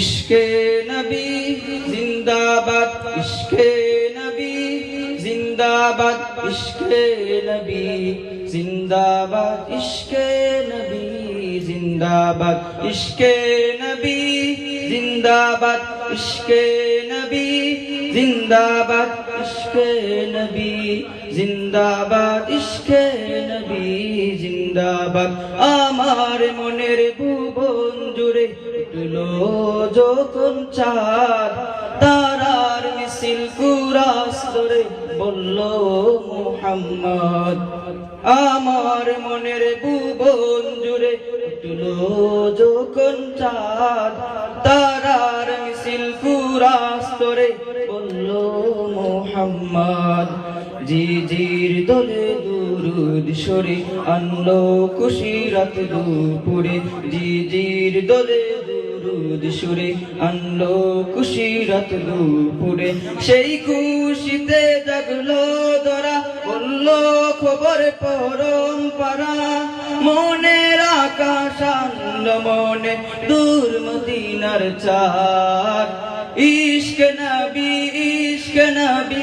ইশকে নবী জিন্দাবাদ, ইশকে নবী জিন্দাবাদ, ইশকে নবী জিন্দাবাদ, ইশকে নবী জিন্দাবাদ, ইশকে নবী জিন্দাবাদ, ইশকে নবী জিন্দাবাদ, ইশকে নবী জিন্দাবাদ, ইশকে নবী জিন্দাবাদ। আমার মনের ভুবন জুড়ে উঠল যখন চাঁদ। তারার মিছিল কুরাস ধরে বলল, মোহাম্মদ, আমার মনের ভুবন জুড়ে উঠল যখন চাঁদ। তারার মিছিল কুরাস ধরে বলল, মোহাম্মদ জি জির দলে দুরুদ সরে আনলো কুশিরাত দুপুরে। জি জির দলে দুরুদ সুরে আনলো কুশিরাত দুপুরে। সেই খুশিতে জাগলো দরা বলল, খবর পরম্পরা। মনের আকাশ আনলো মনে, দূর মদিনার চাঁদ। ইশক নবী ইশক নবী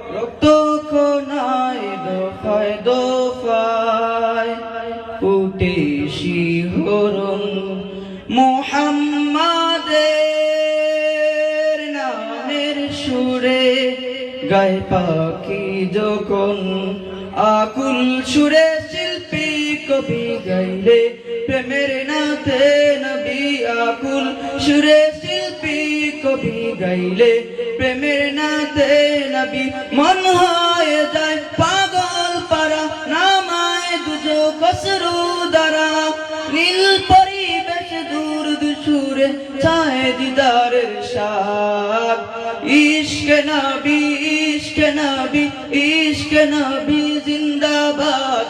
উঠে শিহরণ মোহাম্মদের নামের সুরে গায়ে পাখি যখন আকুল সুরে শিল্পী কবি গাইলে প্রেমের নাথে নবী আকুল সুরে শিল্পী কবি গাইলে প্রেমের নাথে নবী মন দিদারের সাথ ইশক নবী ইশক নবী ইশক নবী জিন্দাবাদ।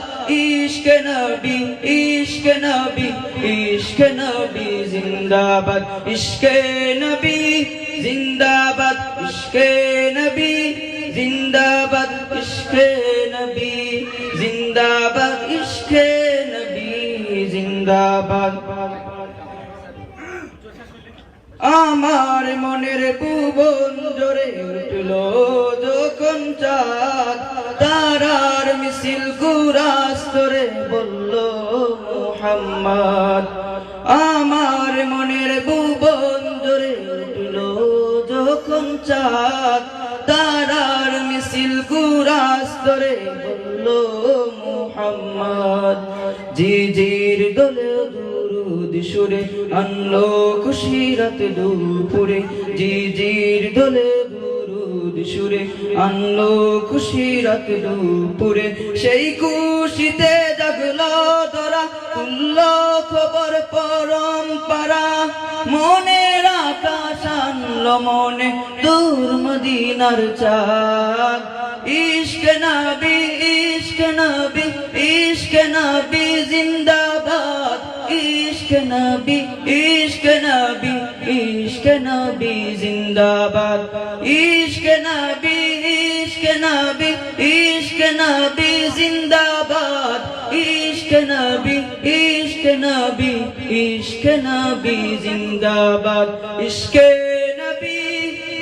ইশক নবী ইশক নবী ইশক নবী জিন্দাবাদ। ইশকে নবী জিন্দাবাদ, ইশকে নবী জিন্দাবাদ। ইশকে নবী জিন্দাবাদ, ইশকে নবী জিন্দাবাদ। আমার মনের কুবন জোরে উঠল যখন চাঁদ তারার মিছিল কুরাস্তরে বলল, মোহাম্মদ, আমার মনের কুবন জোরে উঠল যখন চাঁদ তারার মিছিল গুরাস ধরে বলল, মোহাম্মদ জি জির দলে দুরুদ সুরে আনলো খুশিরাত দুপুরে। জি জির দলে সুরে আনলো খুশিরাত দুপুরে। সেই খুশিতে জাগলো ধরা, তুল্ল খবর মনের আকাশ আনলো মনে দূর মদিনার চাঁদ। ইশক নবী ইশক নবী ইশক নবী জিন্দাবাদ। ইশক নবী ইশক নবী ইশক নবী জিন্দাবাদ। ইশক নবী ইশক নবী ইশক নবী জিন্দাবাদ। ইশক নবী ইশক নবী ইশক নবী জিন্দাবাদ। ইশকে